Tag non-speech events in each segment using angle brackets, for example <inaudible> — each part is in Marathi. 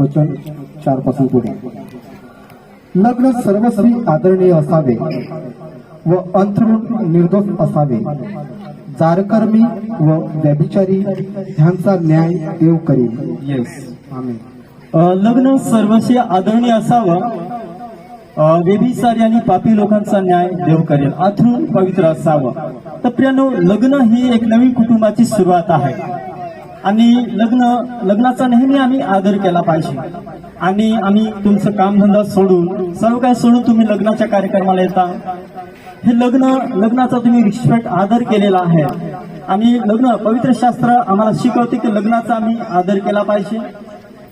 वचन चारपासून पुढे. लग्न सर्वस्वी आदरणीय असावे व अंथरुण निर्दोष असावे. जारकर्मी व व्यभिचारी ह्यांचा न्याय देव करील येस आमेन लग्न सर्वस्वी आदरणीय असावं अ, व्यभिचारी आणि पापी लोकांचा न्याय देव करेल अथरून पवित्र असावं. तर प्रियानो लग्न ही एक नवीन कुटुंबाची सुरुवात आहे. आणि लग्न लग्नाचा नेहमी आम्ही आदर केला पाहिजे. आणि आम्ही तुमचं कामधंदा सोडून सर्व काय सोडून तुम्ही लग्नाच्या कार्यक्रमाला येता. हे लग्न लग्नाचा तुम्ही रिस्पेक्ट आदर केलेला आहे. आणि लग्न पवित्र शास्त्र आम्हाला शिकवते की लग्नाचा आम्ही आदर केला पाहिजे.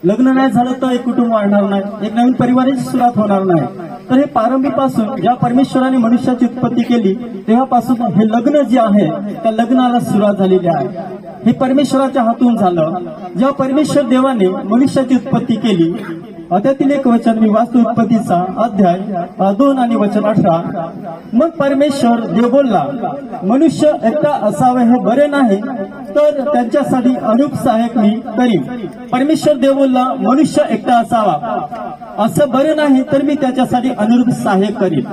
लग्न नाही झालं तर एक कुटुंब वाढणार नाही. एक नवीन परिवाराची सुरुवात होणार नाही. तर हे प्रारंभीपासून ज्या परमेश्वराने मनुष्याची उत्पत्ती केली तेव्हापासून हे लग्न जे आहे त्या लग्नाला सुरुवात झालेली आहे. हे परमेश्वराच्या हातून झालं. जेव्हा परमेश्वर देवाने मनुष्याची उत्पत्ती केली त्यातील एक वचन मी वास्तू उत्पत्तीचा अध्याय दोन आणि वचन अठरा. मग परमेश्वर देव बोलला मनुष्य एकटा असावे हे बरे नाही तर त्यांच्यासाठी अनुप सहाय्यक मी करीन. परमेश्वर देव बोलला मनुष्य एकटा असावा. असं बरं नाही तर मी त्याच्यासाठी अनुरूप सहाय्य करीन.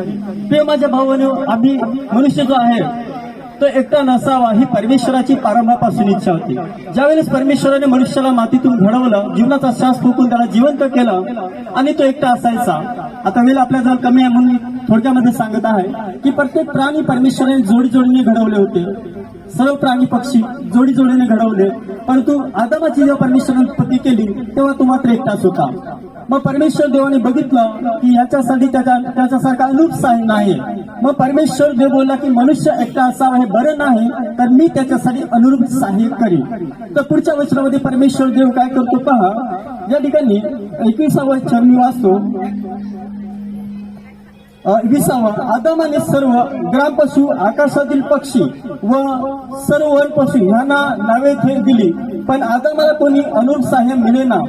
ते माझ्या भावाने आम्ही मनुष्य जो आहे तो एकटा नसावा ही परमेश्वराची प्रारंभापासून इच्छा होती. ज्यावेळेस परमेश्वराने मनुष्याला मातीतून घडवलं जीवनाचा श्वास फुकून त्याला जिवंत केलं आणि तो एकटा असायचा. आता वेळ आपल्या जर कमी आहे म्हणून मी थोडक्यामध्ये सांगत आहे की प्रत्येक प्राणी परमेश्वराने जोडी जोडीने घडवले होते. सर्व प्राणी पक्षी जोडी जोडीने घडवले. परंतु आदामाची जेव्हा परमेश्वराने उत्पत्ती केली तेव्हा तो मात्र एकटाच होता. मग परमेश्वर देवाने बघितलं की ह्याच्यासाठी त्याच्या त्याच्यासारखा अनुपसाही नाही. मग परमेश्वर देव बोलला की मनुष्य एकटा असावा हे बरं नाही तर मी त्याच्यासाठी अनुरूप सहाय्य करीन. तर पुढच्या वचनामध्ये परमेश्वर देव काय करतो पहा? या ठिकाणी एकविसावं छंद मी वाचतो. विसावा आदामाने सर्व ग्रामपशु आकाशातील पक्षी व सर्व वन पशु ह्यांना नावे थेट दिली. पण आदामाला कोणी अनुरूप सहाय्य मिळेना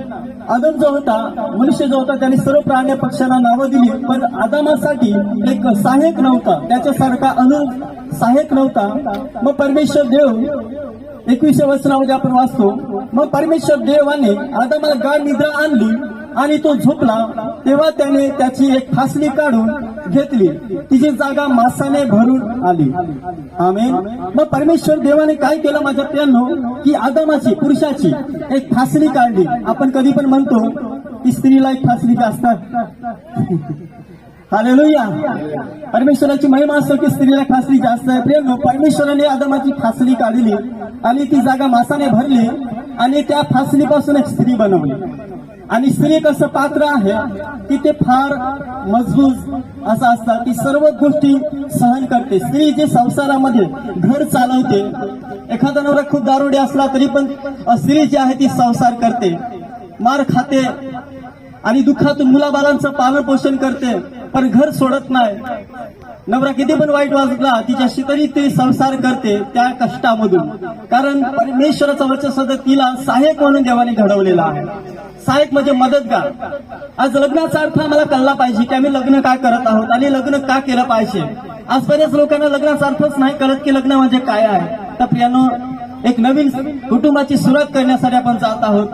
आदम जो होता मनुष्य जो होता त्याने सर्व प्राणी पक्ष्यांना नावं दिली. पण आदामासाठी एक सहाय्यक नव्हता. त्याच्यासारखा अनु सहाय्यक नव्हता. मग परमेश्वर देव एकविसव्या वचनामध्ये आपण वाचतो मग परमेश्वर देवाने आदामाला गाढ निद्रा आणली. आणि तो झोपला तेव्हा त्याने त्याची एक फासली काढून घेतली. तिची जागा मासाने भरून आली. आमेन. मग परमेश्वर देवाने काय केलं माझ्या प्रियांनो? की आदमाची पुरुषाची एक फासली काढली. आपण कधी पण म्हणतो की स्त्रीला एक फासली का असतात? <laughs> हालेलुया. परमेश्वराची महिमा असतो की स्त्रीला फासली जास्त आहे. प्रेम परमेश्वराने आदमाची फासली काढली आणि ती जागा मासाने भरली आणि त्या फासलीपासून एक स्त्री बनवली. आणि स्त्री कसं असं पात्र आहे की ते फार मजबूत असं असतं की सर्व गोष्टी सहन करते. स्त्री जे संसारामध्ये घर चालवते एखादा नवरा खूप दारुडे असला तरी पण स्त्री जी आहे ती संसार करते. मार खाते आणि दुःखातून मुलाबालांचं पालन पोषण करते पण घर सोडत नाही. नवरा किती पण वाईट वाजला तिच्याशी तरी ते संसार करते त्या कष्टामधून. कारण परमेश्वराचं वचन तिला सहाय्यक म्हणून देवाने घडवलेला आहे. सहाय्यक म्हणजे मदतगार आज लग्नाचा अर्थ आम्हाला कळला पाहिजे की आम्ही लग्न काय करत आहोत आणि लग्न का केलं पाहिजे. आज बऱ्याच लोकांना लग्नाचा अर्थच नाही कळत की लग्न म्हणजे काय आहे. तर प्रियानो एक नवीन कुटुंबाची सुरुवात करण्यासाठी आपण जात आहोत.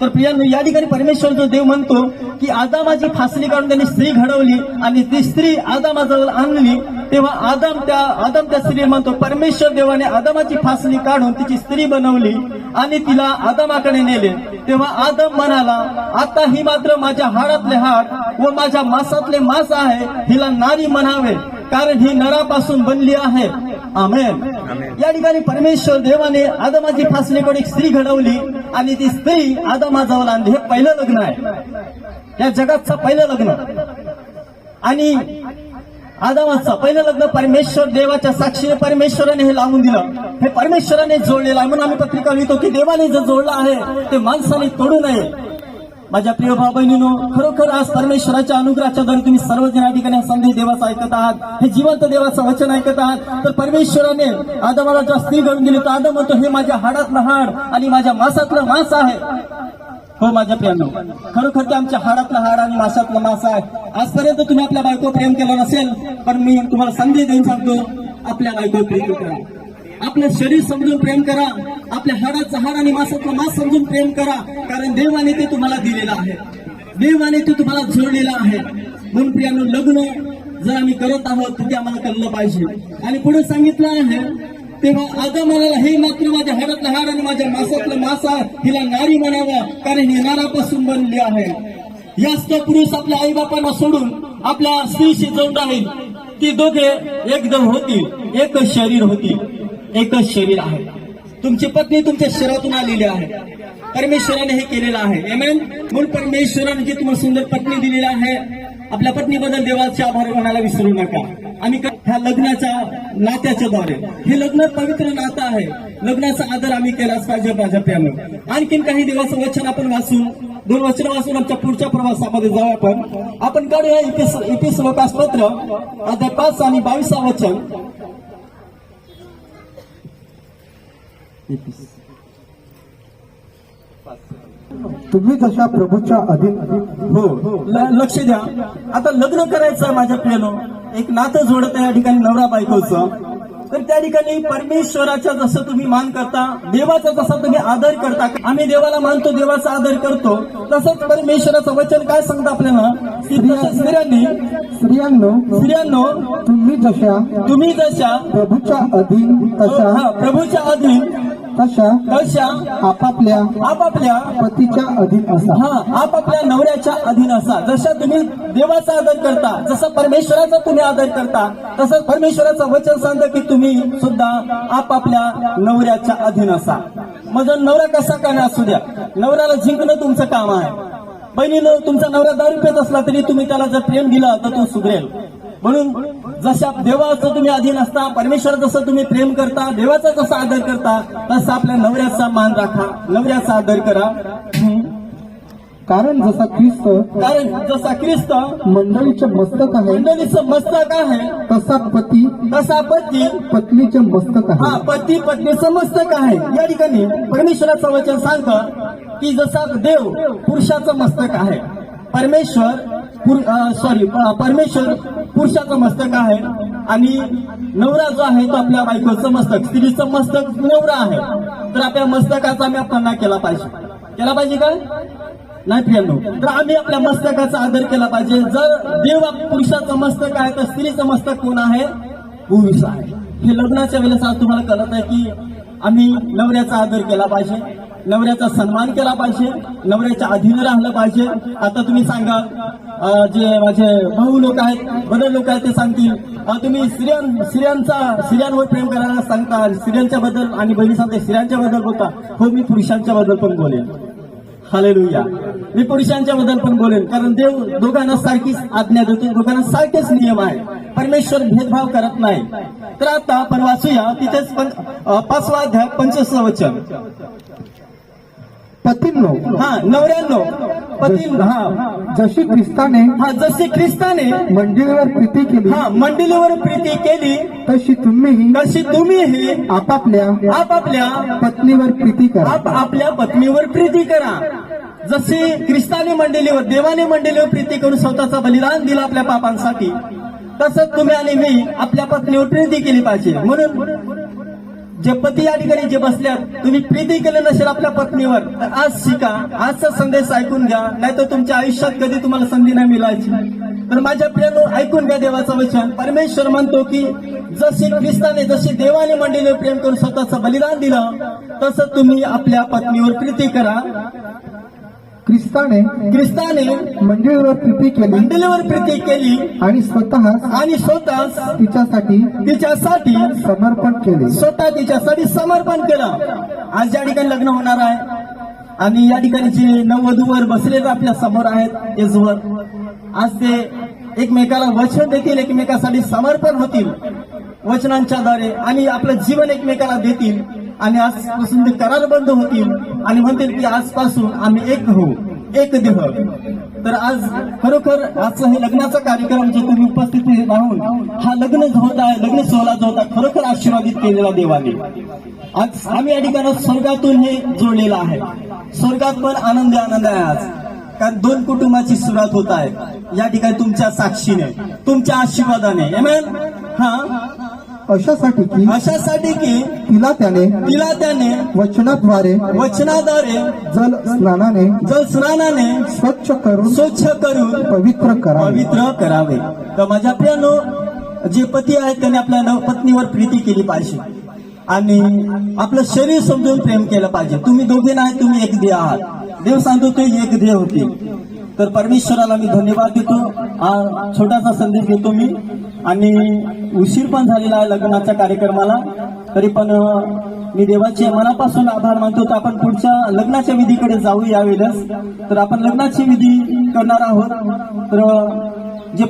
तर प्रियांनो या ठिकाणी परमेश्वर जो देव म्हणतो की आदामाची फासली काढून त्यांनी स्त्री घडवली आणि ती स्त्री आदामाजवळ आणली. तेव्हा आदाम त्या आदाम त्या स्त्री म्हणतो परमेश्वर देवाने आदामाची फासली काढून तिची स्त्री बनवली आणि तिला आदामाकडे नेले. तेव्हा आदम म्हणाला आता ही मात्र माझ्या हाडातले हाड व माझ्या मासातले मास आहे हिला नारी म्हणावे कारण ही नरापासून बनली आहे. आमेन. या ठिकाणी परमेश्वर देवाने आदमाची फासली कडे एक स्त्री घडवली आणि ती स्त्री आदमाजवळ आणली. हे पहिलं लग्न आहे. या जगाचं पहिलं लग्न. आणि आदामाचा पहिलं लग्न परमेश्वर देवाच्या साक्षीने परमेश्वराने हे लावून दिलं. हे परमेश्वराने जोडलेलं आहे. म्हणून आम्ही पत्रिका लिहितो की देवाने जे जोडलं आहे ते माणसाने तोडू नये. माझ्या प्रिय भाऊ बहिणीनो खरोखर आज परमेश्वराच्या अनुग्रहाच्या द्वारे तुम्ही सर्वजण या ठिकाणी संदेश देवाचा ऐकत आहात. हे जिवंत देवाचं वचन ऐकत आहात. तर परमेश्वराने आदमाला जेव्हा स्त्री घडून दिली तर आदम म्हणतो हे माझ्या हाडातलं हाड आणि माझ्या मासातलं मास आहे. हो माझ्या प्रियांनो खरोखर ते आमच्या हाडातलं हाड आणि मासातलं मांस आहे. आजपर्यंत तुम्ही आपल्या बायको प्रेम केलं नसेल पण मी तुम्हाला संदेश देऊन सांगतो आपल्या बायको प्रेम करा. आपलं शरीर समजून प्रेम करा आपल्या हाडाचं हाड आणि मासाचं मास समजून प्रेम करा कारण देवाने ते तुम्हाला दिलेलं आहे. देवाने ते तुम्हाला जोडलेलं आहे. म्हणून प्रियानो लग्न जर आम्ही करत आहोत तर ते आम्हाला कळलं पाहिजे. आणि पुढे सांगितलं आहे तेव्हा आदम आला हे मात्र माझ्या हाडातलं हाड आणि माझ्या मासातलं मासा हिला नारी म्हणावा कारण ही नारापासून बनली आहे. यास्त पुरुष आपल्या आईबापांना सोडून आपल्या स्त्रीशी जोड राहील. ती दोघे एकदम होतील. एकच शरीर होतील. एकच शरीर आहे. तुमची पत्नी तुमच्या शरीरातून आलेली आहे. परमेश्वराने हे केलेलं आहे. एमेन म्हणून परमेश्वराने जी तुम्हाला सुंदर पत्नी दिलेली आहे आपल्या पत्नीबद्दल देवाचे आभार म्हणायला विसरू नका. आम्ही ह्या लग्नाच्या नात्याच्या द्वारे. हे लग्न पवित्र नातं आहे. लग्नाचा आदर आम्ही केलाच पाहिजे माझ्या प्रियानं आणखीन काही देवाचं वचन आपण वाचू. दोन वचन वाचून आमच्या पुढच्या प्रवासामध्ये जाऊ आपण. आपण काढूया इतिहास इतिहास लोकास्पत्र अध्याय पाच आणि बावीसा वचन. तुम्ही जशा प्रभूच्या अधीन हो. लक्ष द्या. आता लग्न करायचं माझ्या प्रियानो. एक नातं जोडत या ठिकाणी नवरा बायकोचं. तर त्या ठिकाणी परमेश्वराचा जसं तुम्ही मान करता देवाचा जसा तुम्ही आदर करता आम्ही देवाला मानतो देवाचा आदर करतो तसंच परमेश्वराचं वचन काय सांगतं आपल्याला? स्त्रियांनी स्त्रियांनो स्त्रियांनो तुम्ही जशा तुम्ही जशा प्रभूच्या अधीन तशा प्रभूच्या अधीन तशा तशा आपापल्या आपापल्या पतीच्या अधीन असा. हा आपापल्या नवऱ्याच्या अधीन असा. जसा तुम्ही देवाचा आदर करता जसं परमेश्वराचा तुम्ही आदर करता तसंच परमेश्वराचं वचन सांगतं की तुम्ही सुद्धा आपापल्या नवऱ्याच्या अधीन असा. मग जर नवरा कसा का असू द्या? नवऱ्याला जिंकणं तुमचं काम आहे. बहिणीनं तुमचा नवरा दारू पेत असला तरी तुम्ही त्याला जर प्रेम दिला तर तो सुधरेल. म्हणून जशा देवाचं तुम्ही अधीन असता परमेश्वर जसं तुम्ही प्रेम करता देवाचा जसा आदर करता तसा आपल्या नवऱ्याचा मान राखा नवऱ्याचा आदर करा. कारण जसा ख्रिस्त कारण जसा ख्रिस्त मंडळीचे मस्तक आहे मंडळीचं मस्तक आहे तसा पती तसा पती पत्नीचे मस्तक हा आहे पती पत्नीचं मस्तक आहे. या ठिकाणी परमेश्वराचं वचन सांगतं की जसा देव पुरुषाचं मस्तक आहे परमेश्वर सॉरी परमेश्वर पुरुषाचं मस्तक आहे आणि नवरा जो आहे तो आपल्या बायकोचं मस्तक स्त्रीचं मस्तक नवरा आहे. तर आपल्या मस्तकाचा आम्ही अपमान केला पाहिजे. केला पाहिजे का? नाही प्रियांनो तर आम्ही आपल्या मस्तकाचा आदर केला पाहिजे. जर देव पुरुषाचं मस्तक आहे तर स्त्रीचं मस्तक कोण आहे? पुरुष आहे. हे लग्नाच्या वेळेस आज तुम्हाला कळत आहे की आम्ही नवऱ्याचा आदर केला पाहिजे नवऱ्याचा सन्मान केला पाहिजे नवऱ्याच्या अधीन राहिलं पाहिजे. आता तुम्ही सांगा जे माझे भाऊ लोक आहेत बदल लोक आहेत ते सांगतील. तुम्ही स्त्रियां स्त्रियांचा स्त्रियांवर प्रेम करायला सांगता स्त्रियांच्या बद्दल आणि बहिणी सांगते स्त्रियांच्या बद्दल बोलता. हो मी पुरुषांच्या बद्दल पण बोलेन. हालेलुया. मी पुरुषांच्या बद्दल पण बोलेन. कारण देव दोघांना सारखीच आज्ञा देतो दोघांना सारखेच नियम आहे परमेश्वर भेदभाव करत नाही. तर आता आपण वाचूया तिथेच पण पाचवा अध्याय पंचवीस वचन. पतींनो. हा नवऱ्यानो. जशी ख्रिस्ताने हा जसे ख्रिस्ताने मंदिरावर प्रीती केली हा मंडळीवर प्रीती केली तशी तुम्हीही तशी तुम्हीही आपापल्या आपापल्या पत्नीवर प्रीती करा. आप आपल्या पत्नीवर प्रीती करा. जसे ख्रिस्ताने मंडळीवर देवाने मंडळीवर प्रीती करून स्वतःचा बलिदान दिला आपल्या पापांसाठी तसंच तुम्ही आणि मी आपल्या पत्नीवर प्रीती केली पाहिजे. म्हणून जे पती या ठिकाणी जे बसल्यात तुम्ही प्रीती केलं नसेल आपल्या पत्नीवर तर आज शिका आजचा संदेश ऐकून घ्या नाहीतर तुमच्या आयुष्यात कधी तुम्हाला संधी नाही मिळायची. तर माझ्या प्रियानो ऐकून घ्या देवाचं वचन. परमेश्वर म्हणतो की जशी ख्रिस्ताने जशी देवाने मंडळीने प्रेम करून स्वतःचं बलिदान दिलं तसं तुम्ही आपल्या पत्नीवर प्रीती करा. ख्रिस्ताने ख्रिस्ताने मंदिरावर प्रीती केली. मंडळीवर प्रीती केली. आणि स्वतः आणि स्वतः तिच्यासाठी तिच्यासाठी समर्पण केले. स्वतः तिच्यासाठी समर्पण केलं. आज या ठिकाणी लग्न होणार आहे. आणि या ठिकाणी जे नववधूवर बसलेले आपल्यासमोर आहेत तेजवर आज ते एकमेकाला वचन देतील एकमेकासाठी समर्पण होतील वचनांच्या द्वारे आणि आपलं जीवन एकमेकाला देतील. आणि आजपासून ते करारबंद होतील. आणि म्हणतील की आजपासून आम्ही एक होऊ एक देह. तर आज खरोखर आजचं हे लग्नाचा कार्यक्रम जे तुम्ही उपस्थित राहून हा लग्न जो होता लग्न सोहळा जो होता खरोखर आशीर्वादित केलेला देवाने. आज आम्ही या ठिकाणी स्वर्गातून हे जोडलेलं आहे. स्वर्गात पण आनंद आनंद आहे आज. कारण दोन कुटुंबाची सुरुवात होत आहे. या ठिकाणी तुमच्या साक्षीने तुमच्या आशीर्वादाने. हा? अशासाठी की अशासाठी की तिला त्याने तिला त्याने वचनाद्वारे वचनाद्वारे जल स्नानाने जल स्नानाने स्वच्छ करून स्वच्छ करून पवित्र करावे. पवित्र करावे. तर माझ्या प्रियानो जे पती आहेत त्यांनी आपल्या नव- पत्नीवर प्रीती केली पाहिजे. आणि आपलं शरीर समजून प्रेम केलं पाहिजे. तुम्ही दोघे नाही तुम्ही एक देह आहात. देव सांगतो ते एक देह होते. तर परमेश्वराला मी धन्यवाद देतो. हा छोटासा संदेश देतो मी. आणि उशीर पण झालेला आहे लग्नाच्या कार्यक्रमाला. तरी पण मी देवाचे मनापासून आभार मानतो तर आपण पुढच्या लग्नाच्या विधीकडे जाऊ यावेळेस. तर आपण लग्नाची विधी करणार आहोत. तर जे